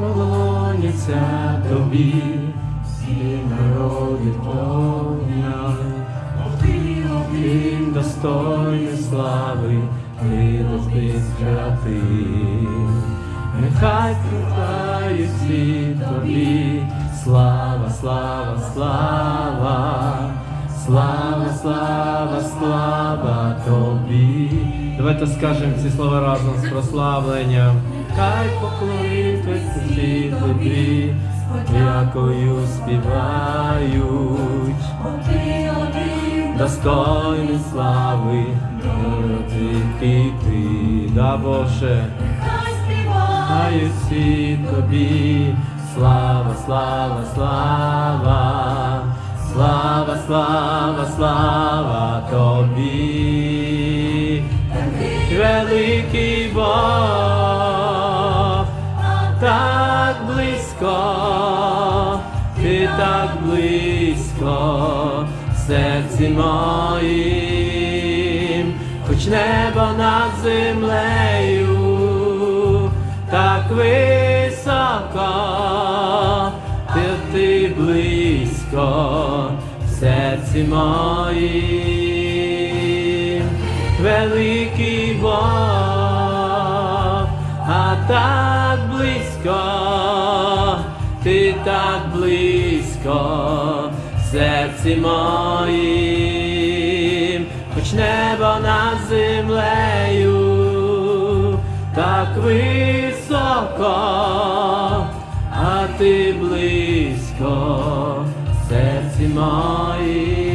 поклоняться тобі, всі народи погляд, ти один достойний слави, ти святий. Нехай привітає світ тобі, слава, слава, слава, слава, слава, слава тобі. Давайте скажемо ці слова разом з прославленням. Хай поклониться всі тобі, якою співають, достойний слави, тільки ти, да Боже. Хай всі тобі, слава, слава, слава, слава, слава, слава тобі, великий так близько, ти так близько, в серці моїм, хоч небо над землею так високо, ти, ти близько в серці моїм, великий Бог, а так близько, ти так близько в серці моїм, хоч небо над землею так високо, а ти близько в серці моїм.